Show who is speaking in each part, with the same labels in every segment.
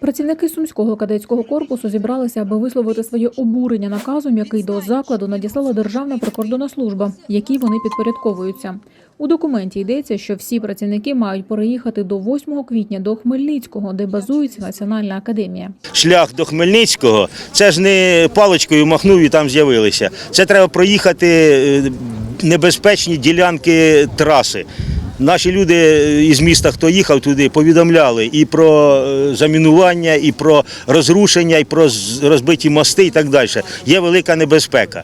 Speaker 1: Працівники сумського кадетського корпусу зібралися, аби висловити своє обурення наказом, який до закладу надіслала Державна прикордонна служба, якій вони підпорядковуються. У документі йдеться, що всі працівники мають переїхати до 8 квітня до Хмельницького, де базується Національна академія.
Speaker 2: шлях до Хмельницького, це ж не паличкою махнув і там з'явилися. Це треба проїхати е, небезпечні ділянки траси. Наші люди із міста, хто їхав туди, повідомляли і про е, замінування, і про розрушення, і про розбиті мости, і так далі. Є велика небезпека.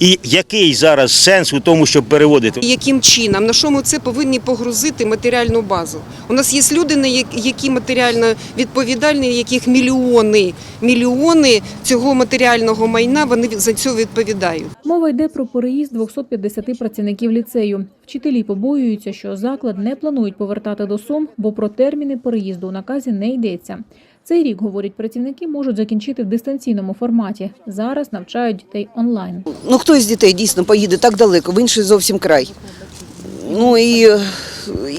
Speaker 2: І який зараз сенс у тому, щоб переводити?
Speaker 3: Яким чином, на що ми це повинні погрузити матеріальну базу? У нас є люди, на які матеріально відповідальні, яких мільйони, мільйони цього матеріального майна вони за це відповідають.
Speaker 1: Мова йде про переїзд 250 працівників ліцею. Вчителі побоюються, що заклад не планують повертати до Сум, бо про терміни переїзду у наказі не йдеться. Цей рік, говорять працівники, можуть закінчити в дистанційному форматі. Зараз навчають дітей онлайн.
Speaker 4: Ну, хто із дітей дійсно поїде так далеко, в інший зовсім край. Ну і,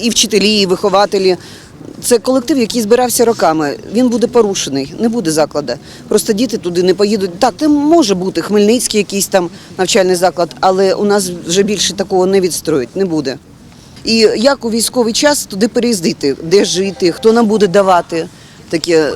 Speaker 4: і вчителі, і вихователі. Це колектив, який збирався роками. Він буде порушений, не буде закладу. Просто діти туди не поїдуть. Так, це може бути Хмельницький якийсь там навчальний заклад, але у нас вже більше такого не відстроїть, не буде. І як у військовий час туди переїздити, де жити, хто нам буде давати таке,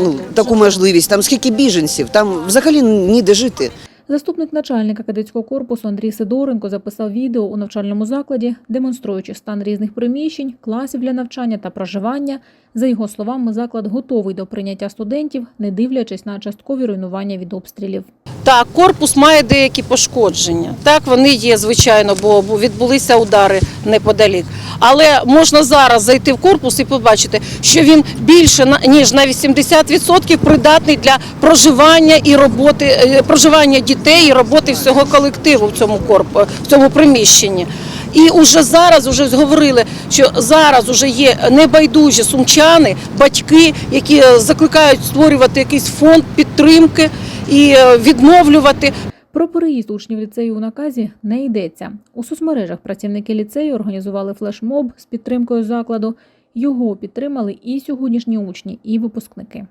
Speaker 4: ну, таку можливість, там скільки біженців, там взагалі ніде жити.
Speaker 1: Заступник начальника кадетського корпусу Андрій Сидоренко записав відео у навчальному закладі, демонструючи стан різних приміщень, класів для навчання та проживання. За його словами, заклад готовий до прийняття студентів, не дивлячись на часткові руйнування від обстрілів.
Speaker 5: Так, корпус має деякі пошкодження. Так, вони є, звичайно, бо відбулися удари неподалік. Але можна зараз зайти в корпус і побачити, що він більше ніж на 80% придатний для проживання і роботи, е, проживання дітей і роботи всього колективу в цьому корпу, в цьому приміщенні. І уже зараз уже говорили, що зараз уже є небайдужі сумчани, батьки, які е, закликають створювати якийсь фонд підтримки і е, відновлювати.
Speaker 1: Про переїзд учнів ліцею у наказі не йдеться. У соцмережах працівники ліцею організували флешмоб з підтримкою закладу. Його підтримали і сьогоднішні учні, і випускники.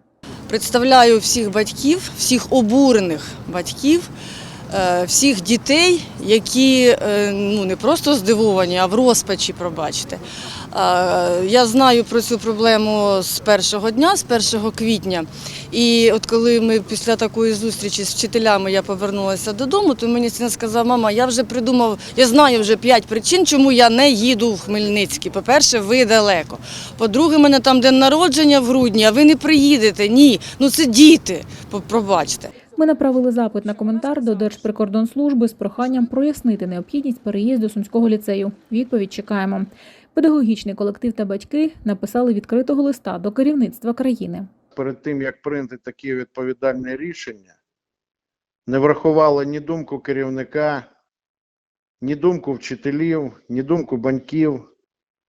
Speaker 6: представляю всіх батьків, всіх обурених батьків, всіх дітей, які е, ну, не просто здивовані, а в розпачі, пробачте. Е, Я знаю про цю проблему з першого дня, з 1 квітня. І от коли ми після такої зустрічі з вчителями я повернулася додому, то мені син сказав, мама, я вже придумав, я знаю вже п'ять причин, чому я не їду в Хмельницький. По-перше, ви далеко. По-друге, мене там день народження в грудні, а ви не приїдете. Ні, ну це діти, пробачте.
Speaker 1: Ми направили запит на коментар до Держприкордонслужби з проханням прояснити необхідність переїзду сумського ліцею. Відповідь чекаємо. Педагогічний колектив та батьки написали відкритого листа до керівництва країни.
Speaker 7: перед тим, як прийняти такі відповідальні рішення, не врахували ні думку керівника, ні думку вчителів, ні думку баньків,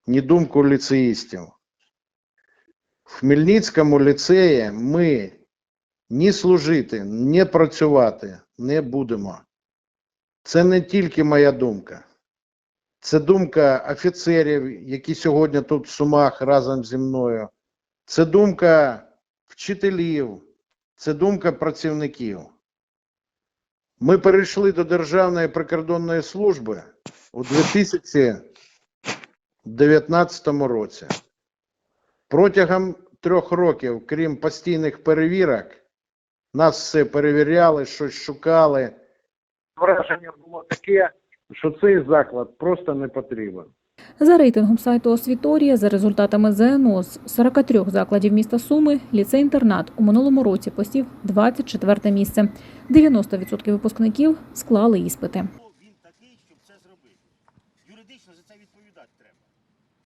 Speaker 7: ні думку ліцеїстів. В Хмельницькому ліцеї ми ні служити, ні працювати не будемо. Це не тільки моя думка. Це думка офіцерів, які сьогодні тут в Сумах разом зі мною. Це думка вчителів, це думка працівників. Ми перейшли до Державної прикордонної служби у 2019 році. Протягом трьох років, крім постійних перевірок, нас все перевіряли, щось шукали. Враження було таке, що цей заклад просто не потрібен.
Speaker 1: За рейтингом сайту Освіторія, за результатами ЗНО з 43 закладів міста Суми, ліцей-інтернат у минулому році посів 24 місце. 90% випускників склали іспити.